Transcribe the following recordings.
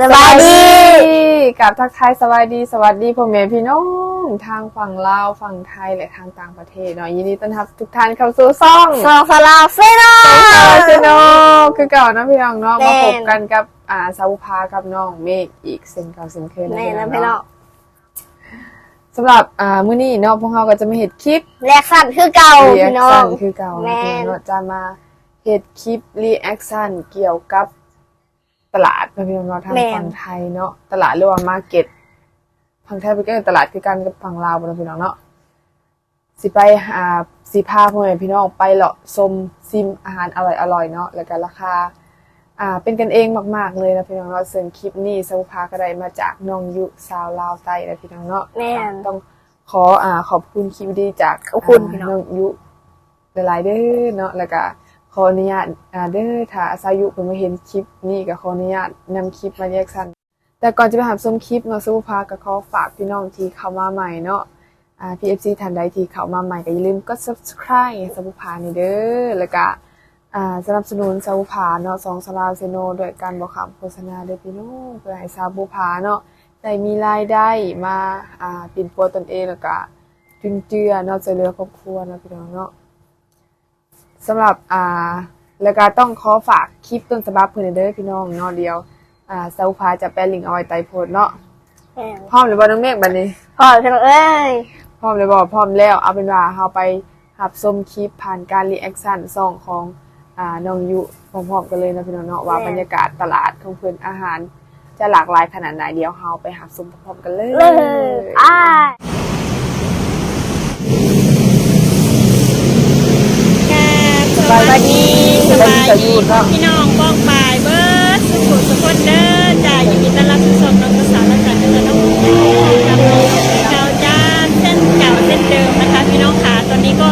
สบายดีกับทักทายสวัสดี สวัสดีพ่อแม่พี่น้องทางฝั่งลาวฝั่งไทยและทางต่างประเทศเนาะยินดีต้อนรับทุกท่านเข้าสู่ซ่องซองสลาเฟโนซาเซโนคือเก่านะพี่น้องเนาะแม่มานพบกันกับอ่าสาวพากับน้องเมฆอีกเซนเก่าเซนเคยนะแม่พี่น้นะองพี่น้องเนาะสำหรับอ่ามื้อนี้เนาะพวกเราก็จะมาเห็ดคลิปแลกสั้นคือเก่ารีแอพี่คน้อชั่งนคือเก่าแม่นะพี่นน้องเนาะจะมาเห็ดคลิปรีแอคชั่นเกี่ยวกับ ตลาดนะพี่น้องเนาะทางฝั่งไทยเนาะตลาดหรือว่ามาร์เก็ตฝั่งไทยเป็นก็ตลาดคือกันกับฝั่งลาวบ่เนาะพี่น้องเนาะสิไปหาสิพาพ่อแม่พี่น้องไปเลาะชมซิมอาหารอร่อยๆเนาะแล้วก็ราคา อ่า เป็นกันเองมาก ๆ เลยนะพี่น้องเนาะซึ่งคลิปนี้สาวพาก็ได้มาจากน้องยุสาวลาวไต้นะพี่น้องเนาะแม่นต้องขออ่าขอบคุณคลิปดีจากขอบคุณาพี่น้องน้องยุหลายๆเด้อเนาะแล้วก็ ขออนุญาตอ่าเด้อถ้าสายุเพิ่นมาเห็นคลิปนี้ก็ขออนุญาตนำคลิปมาแยกสั้นแต่ก่อนจะไปหาชมคลิปเนาะสาวพาก็ขอฝากพี่น้องที่เข้ามาใหม่เนาะอ่า PFC ท่านใดที่เข้ามาใหม่ก็อย่าลืมกด subscribe สาวพานี่เด้อแล้วก็อ่าสนับสนุนซาบุผาเนาะสองสลาเซโนโดยการบอกคำโฆษณาเดอพี่น้องเพื่อให้ซาบุผาเนาะได้มีรายได้มาอ่าปินปัวตนเองแล้วก็จุนเจือเนาะจะเหลือครอบครัวเนาะพี่น้องเนาะ สำหรับอ่าแล้วก็ต้องขอฝากคลิปต้นฉบับเพื่อนเด้อพี่น้องเนาะเดียวอ่าซาบุผาจะแปลลิงก์เอาไว้ใต้โพสต์เนาะแม่นพร้อมหรือบ่น้องเมฆบัดนี้ พ่อพี่น้องเอ้ยพร้อมเลยบอกพร้อมแล้วเอาเป็นว่าเราไปหับส้มคลิปผ่านการรีแอคชั่นซองของอ่าน้องยุพร้อมๆกันเลยนะพี่น้องเนาะว่าบรรยากาศตลาดของเพื่อนอาหาร จะหลากหลายขนาดไหนเดี๋ยวเราไปหับส้มพร้อมๆกันเลย เลยอ้าย สวัสดีสบายดีพี่น้องป้องปายเบิร์ดสุขุสุขคนเด้อจ่ายยินดีต้อนรับสู่ช่องน้องสาวและจากเดือนน้องกับเก่าจ้าเส้นเก่าเส้นเดิมนะคะ พี่น้องขาตอนนี้ก็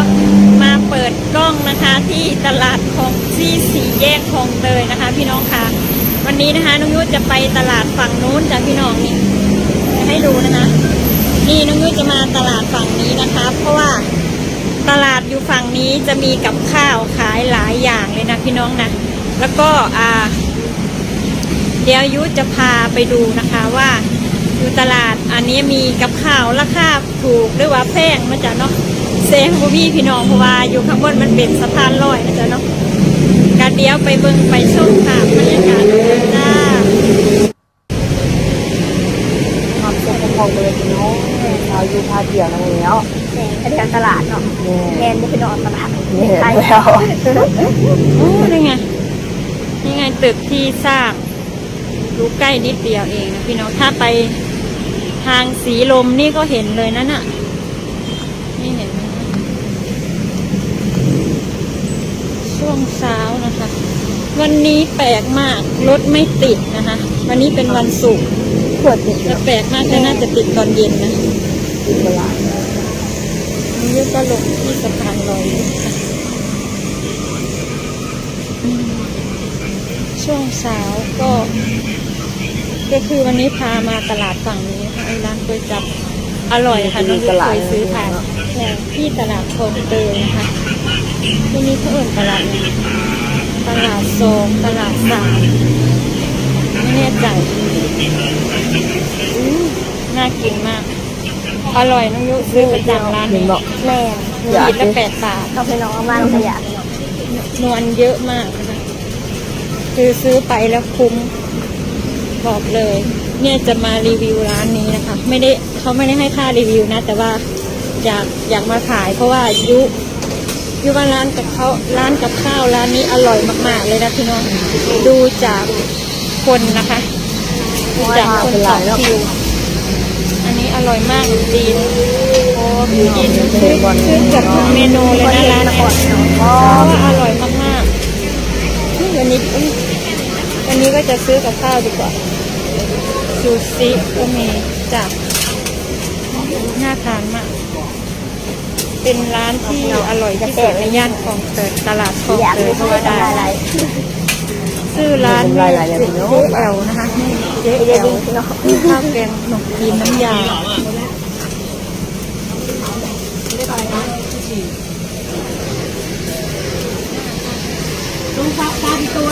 มาเปิดกล้องนะคะที่ตลาดของที่สี่แยกคลองเตยนะคะ พี่น้องค่ะวันนี้นะคะน้องยุ้ยจะไปตลาดฝั่งนู้นจ้ะพี่น้องนี่ให้ดูนะคะนี่น้องยุ้ยจะมาตลาดฝั่งนี้นะคะ เพราะว่า ตลาดอยู่ฝั่งนี้จะมีกับข้าวขายหลายอย่างเลยนะพี่น้องนะ แล้วก็อ่า เดี๋ยวยุจะพาไปดูนะคะว่าอยู่ตลาดอันนี้มีกับข้าวราคาถูกหรือว่าแพงมาจากเนาะเซงบูพี่พี่น้องเพราะว่าอยู่ข้างบนมันเป็นสะพานลอยนะจ๊ะเนาะการเดียวไปเบิ่งไปชมค่ะบรรยากาศจ้า หับส้มพร้อมๆกันเลยพี่น้อง ชาวยุพาเที่ยวนะแล้วแม่นไปเที่ยวตลาดเนาะแม่แม่นบ่พี่น้องตลาดแม่ไปแล้วโอ้นี่ไงนี่ไงตึกที่สร้างดูใกล้นิดเดียวเองนะพี่น้องถ้าไปทางสีลมนี่ก็เห็นเลยนั่นน่ะนี่เห็นไหมคะช่วงเช้านะคะ วันนี้แปลกมากรถไม่ติดนะคะ วันนี้เป็นวันศุกร์เปิดติดจะแปลกมากแต่น่าจะติดตอนเย็นนะ ติดตลาดนี่ก็ลงที่สะพานลอยช่วงเช้าก็ ก็คือวันนี้พามาตลาดฝั่งนี้นะคะไอ้ร้านก๋วยจับอร่อยค่ะน้องยุ้ยเคยซื้อทานแค่ที่ตลาดคลองเตยนะคะที่นี่เขาเอิ่นตลาดตลาดโซมตลาดสามไม่แน่ใจน่ากินมาก อร่อยน้องยุซื้อประจำร้านเห็นนี้บอกแม่นขีดละแปดบาทเอาพี่น้องเอามาลงขยะนวลเยอะมากนะคะคือซื้อไปแล้วคุ้มบอกเลย เนี่ยจะมารีวิวร้านนี้นะคะ ไม่ได้เขาไม่ได้ให้ค่ารีวิวนะ แต่ว่าอยากอยากมาขาย เพราะว่ายุยุว่าร้านกับเขาร้านกับข้าวร้านนี้อร่อยมาก ๆ เลยนะพี่น้องดูจากคนนะคะดูจากคนต่อคิว อันนี้อร่อยมากจริงโอ้กินซื้อซื้อเกือบทุกเมนูเลยนะร้านนคเนี้รยเพราะว่าอร่อยมากๆนี่วันนี้วันนี้ก็จะซื้อกับข้าวดีกว่าซูชิก็มีจากน่าทานมาก เป็นร้านที่อร่อยที่สุดในย่านของเตยตลาดคลองเตยก็ว่าได้ ชื่อร้านแม่สิจ๊แอลนะคะเจ๊แอลข้าวแกงหนมจีนน้ำยาลูงซักปลาดีตัว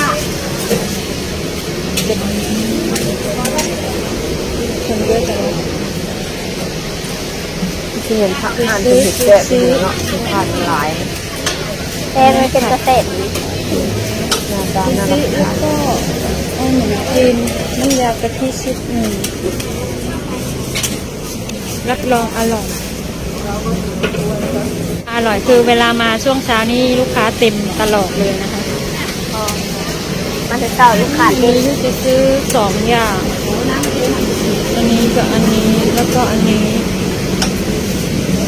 เยอะจังที่เห็นพักงานเป็นสิบเจ็ดเนาะสิบพันหลายเต้ไม่เป็นเกษตร หน้าตาน่ารับประทานก็เอาหมูจีนน้ำยากะทิชุดหนึ่งรับรองอร่อย อร่อยคือเวลามาช่วงเช้านี่ลูกค้าเต็มตลอดเลยนะคะมันจะเก่าลูกค้าอันเด็นี้กจะซื้อสองอย่าง อันนี้กับอันนี้แล้วก็อันนี้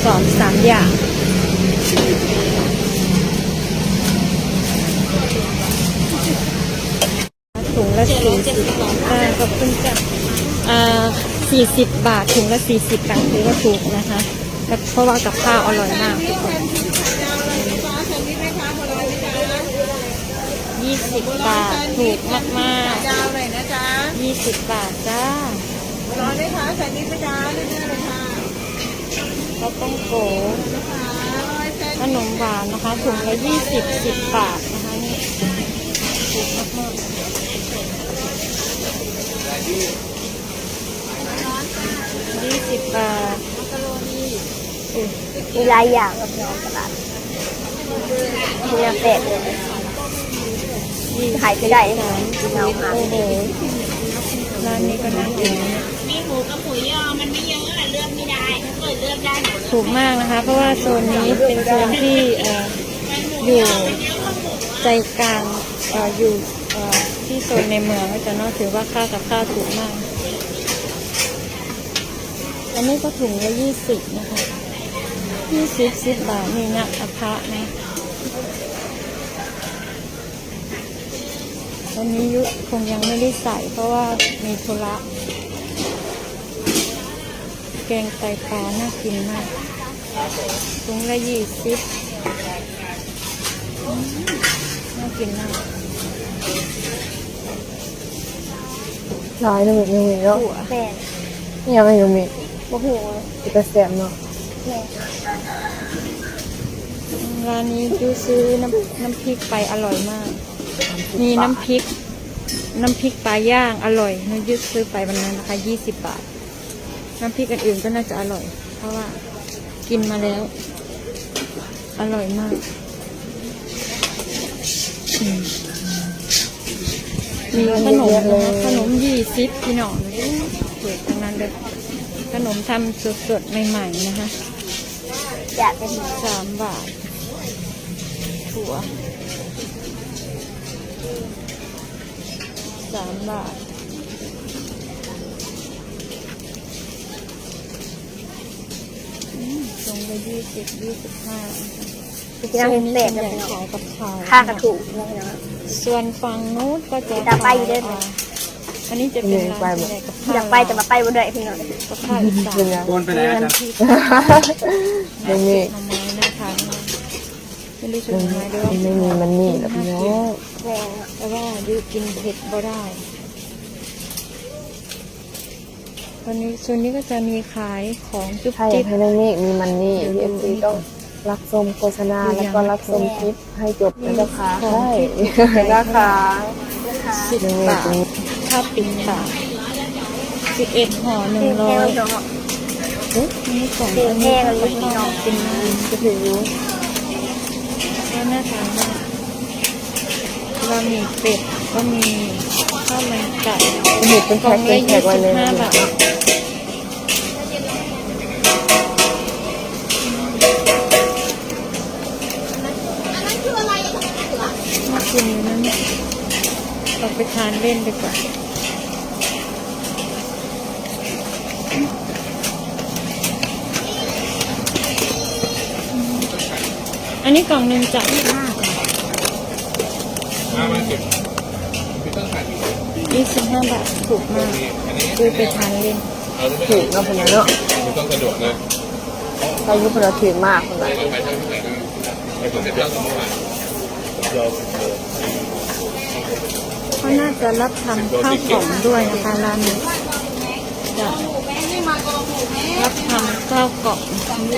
สองสามอย่าง ละสี่สิบอ่าขอบคุณจ้ะอ่าสี่สิบบาทถุงละสี่สิบบาทถือว่าถูกนะคะแล้วเพราะว่ากับข้าวอร่อยมากทุกคนยี่สิบบาทถูกมากมากยาวหน่อยนะจ๊ะยี่สิบบาทจ้าร้อนไหมคะใส่นิดไหมจ๊ะเรื่อยๆเลยค่ะข้าวต้มโกค่ะร้อยเส้นขนมหวานนะคะถุงละยี่สิบสิบบาทนะคะนี่ถูกมากมาก ยี่สิบบาทอุ๊ยมีหลายอย่างกับน้องตลาดมีเกษตรเลยยี่สิบขายไม่ได้สามพี่น้องค่ะโอ้โหร้านนี้ก็น่ากินนะมีหมูกับหมูยอมันไม่เยอะอะเลือกไม่ได้ถ้าเกิดเลือกได้ถูกมากนะคะ เพราะว่าโซนนี้เป็นโซนที่ออยู่ใจกลางออยู่ ที่โซนในเมืองก็จะนอะถือว่าค่ากับข้าวถูกมาก อันนี้ก็ถุงละยี่สิบนะคะยี่สิบสิบบาทนี่นะอภะนะวันนี้ยุคงยังไม่ได้ใส่เพราะว่ามีธุระแกงไตปลาน่ากินมากถุงละยี่สิบน่ากินมาก หลายนะมีมีเนาะถั่วแม่นนี่ยังไม่มีมีบ่หูเป็นกระแสมเนาะแม่นร้านนี้ยูซื้อน้ำน้ำพริกไปอร่อยมาก มีน้ำพริก น้ำพริกปลาย่างอร่อยนุยุซื้อไปวันนั้นนะคะยี่สิบบาท น้ำพริกอันอื่นก็น่าจะอร่อย เพราะว่ากินมาแล้ว อร่อยมากอื มีขนมนะคะขนมยี่สิบพี่น้องเปิดทั้งนั้นเลยขนมทำสดๆใหม่ๆนะคะอยากเป็นสามบาทถั่วสามบาทอืมลงไปยี่สิบยี่สิบห้า พี่น้องเห็นเศษใหนะญ่พี่น้องขายกับข้าวค่ากระถูกนะพี่น้อง ส่วนฝั่งนู้นก็จะอยากไปอยู่ด้วยไหมาอันนี้จะเป็นร้านใหญ่กับข้าวอยากไปแต่มาไปบ่ได้พี่น้องกับข้าวอีสานเป็นยังโอนไปไหนอาจารย์ที่ไม่มีหน่อไม้น่าทานมากไม่รู้จะหน่อไม้ด้วยไม่มีมันนี่แล้วพี่น้องแม่นแต่ว่ายูกินเผ็ดบ่ได้ตอนนี้ส่วนนี้ก็จะมีขายของจุ๊บถ้าอยาจิ๊กบให้น้องเมฆมีมันนี่พี่เอ็มซีต้อง รับชมโฆษณาแล้วก็รับชมคลิปให้จบนะเจ้าค่ะใช่นะคะสิบบาทถ้าปิดปากสิบเอ็ดห่อหนึ่งคือร้แพองยพี่น้องนี่ของคืออันแพนี้งเลยพี่น้องเป็นน้จะถึงอยูำแล้วน่าทานมากบะหมี่เป็ดก็มีข้าวมันไก่เห็ดเป็นกล่แพ็องคเป็นแพ็คไว้ละยี่สิเลบยห้านะบาท ไปทานเล่นดีกว่าอันนี้กล่องหนึ่งจะยี่สิบห้าบาทถูกมากดูไปทานเล่นถือเนาะคนนั้นเนาะต้องสะดวกนะใครยุคนละถือมากคนนั้นไปทางที่ไหนก็ไปคนจะเที่ยวสองวันเราเขาน่าจะรับทำข้าวกล่องด้วยนะคะร้านนี้จะรับทำข้าวกล่อง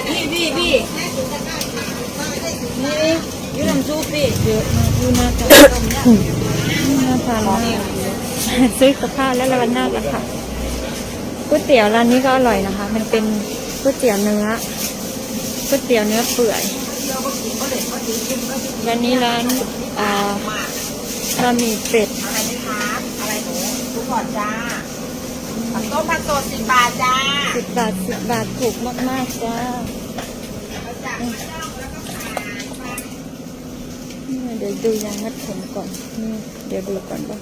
พี่พี่พี่นี่ยืนซูพี่เยอะมากดูน่าจะน่าทานมากซื้อกับข้าวแล้วละวันหน้ากันค่ะก๋วยเตี๋ยวร้านนี้ก็อร่อยนะคะ มันเป็นก๋วยเตี๋ยวเนื้อก๋วยเตี๋ยวเนื้อเปื่อยวันนี้ร้านอ่าะหมี่เป็ดอะไรไหมคะอะไรหนูดูก่อนจ้าผักต้มผักสดสิบบาทจ้าสิบบาทสิบบาทถูกมากๆจ้านี่เดี๋ยวดูยางมัดผมก่อนนี่เดี๋ยวดูก่อนว่า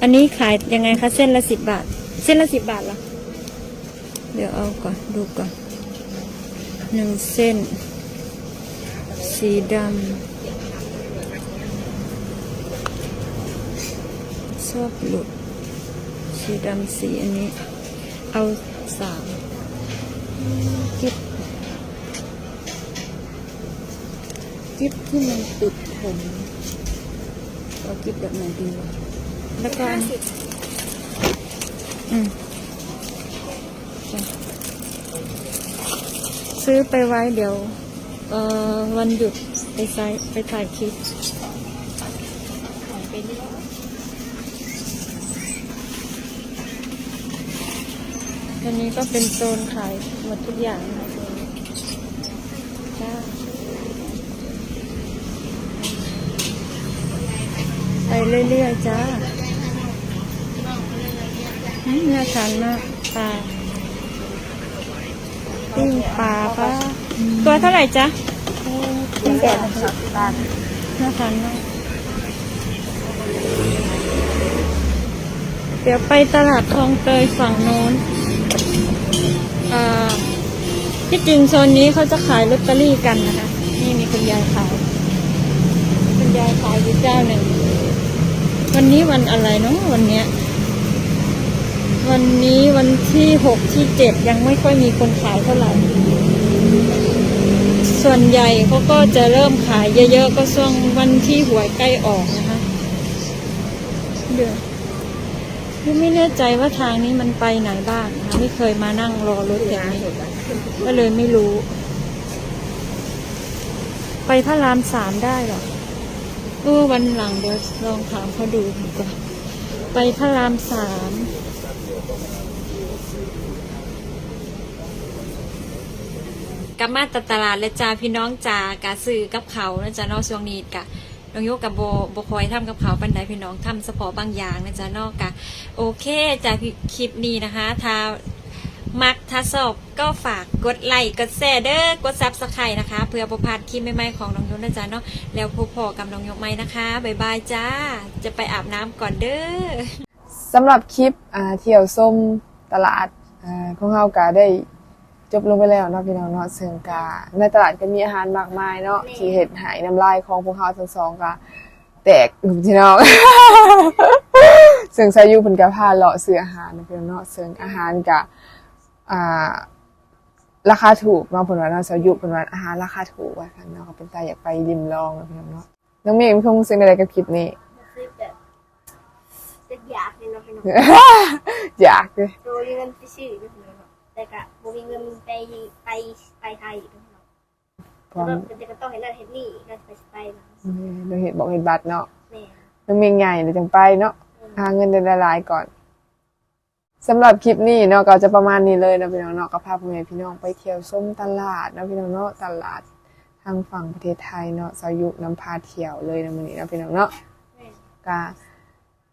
อันนี้ขายยังไงคะเส้นละสิบบาท เส้นละสิบบาทเหรอเดี๋ยวเอาก่อนดูก่อนหนึ่งเส้น สีดำ ชอบหลุด สีดำสีอันนี้ เอาสามกิ๊บกิ๊บที่มันติดผมเอากิ๊บแบบไหนดีวะแล้วก็อันอืมจ้ะซื้อไปไว้เดี๋ยว เอ่อ วันหยุดไปใช้ไปถ่ายคลิป วันนี้ก็เป็นโซนขายหมดทุกอย่างนะคะจ้าไปเรื่อยๆจ้าน่าทานมากปลาปิ้งปลาปะตัวเท่าไหร่จ๊ะเป็นแก่สิบบาทน่าทานมากเดี๋ยวไปตลาดคลองเตยฝั่งโน้น ที่จริงโซนนี้เขาจะขายลอตเตอรี่กันนะคะ นี่มีคุณยายขายคุณยายขายอยู่เจ้าหนึ่ง วันนี้วันอะไรเนาะวันเนี้ย วันนี้วันที่หกที่เจ็ดยังไม่ค่อยมีคนขายเท่าไหร่ ส่วนใหญ่เขาก็จะเริ่มขายเยอะๆก็ช่วงวันที่หวยใกล้ออกนะคะเดี๋ยว ยังไม่แน่ใจว่าทางนี้มันไปไหนบ้างนะคะไม่เคยมานั่งรอรถอย่างนี้ก็เลยไม่รู้ ไปพระรามสามได้หรอเออวันหลังเดี๋ยวลองถามเขาดูดีกว่า ไปพระรามสามกลับมาตตลาดและจ้าพี่น้องจ้ากะซื้อกับเขานะจ๊ะนอกช่วงนี้กะ น้องโยกกับโบโบคอยทำกับเขาปันไดพี่น้องทำสปอร์บางอย่างนะจ๊ะนอกกะโอเคจาพี่คลิปนี้นะคะถ้ามักถ้าชอบก็ฝากกดไลค์กดแชร์เด้อกดซับสไครต์นะคะ เพื่อประพลาดคลิปใหม่ๆของน้องโยกนะจ๊ะเนาะแล้วพบพอกับน้องโยกไหมนะคะบ๊ายบายจ้า จะไปอาบน้ำก่อนเด้อสำหรับคลิปเที่ยวส้มตลาดของเฮาก็ได้ จบลงไปแล้วเนาะพี่น้องเนาะซึ่งกาในตลาดก็มีอาหารมากมายเนาะที่เห็ดหายน้ำลายของพวกเฮาทั้งสองก็แตกพี่น้องซึ่งสายุเพิ่นก็พาเลาะซื้ออาหารเนาะพี่น้องเนาะซึ่งอาหารก็อ่าราคาถูกเนาะเพิ่นว่าเนาะสายุเพิ่นว่าอาหารราคาถูกว่าซั่นเนาะก็เป็นตาอยากไปริมลองเนาะพี่น้องเนาะน้องเมย์มีความรู้สึกอะไรกับคลิปนี้คือแบบจะอยากเลยเนาะพี่น้องอยากเลยโดยเงินไปซื้อเนาะพี่น้อง แต่ก็บ่มีเงินไปไปไปไทยเนาะพี่น้องพร้อมแล้วก็จะต้องเห็นนั่นเห็นนี่ก็ไปไปเนาะเราเห็นบอกเห็นบัตรเนาะแม่น้องเมย์ใหญ่เดี๋ยวจังไปเนาะหาเงินเดือนละลายก่อนสำหรับคลิปนี้เนาะก็จะประมาณนี้เลยเนาะพี่น้องเนาะก็พาพ่อแม่พี่น้องไปเที่ยวส้มตลาดเนาะพี่น้องเนาะตลาดทางฝั่งประเทศไทยเนาะสายุนำพาเที่ยวเลยนะมื้อนี้เนาะพี่น้องเนาะแม่ก็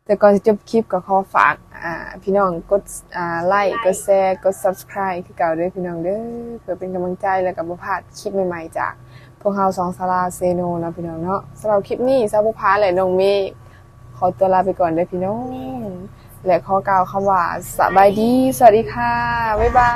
แต่ก่อนจะจบคลิปก็ขอฝากอ่าพี่น้องกดอ่าไลค์กดแชร์กด subscribe คือเก่าเด้อพี่น้องเด้อเพื่อเป็นกำลังใจแล้วก็บ่พลาดคลิปใหม่ๆจาก พวกเราสองสาราเซโนเนาะพี่น้องเนาะสำหรับคลิปนี้ซาบุพาและน้องเมฆขอตัวลาไปก่อนเด้อพี่น้อง และขอกล่าวคำว่าสบายดี สวัสดีค่ะ บ๊ายบาย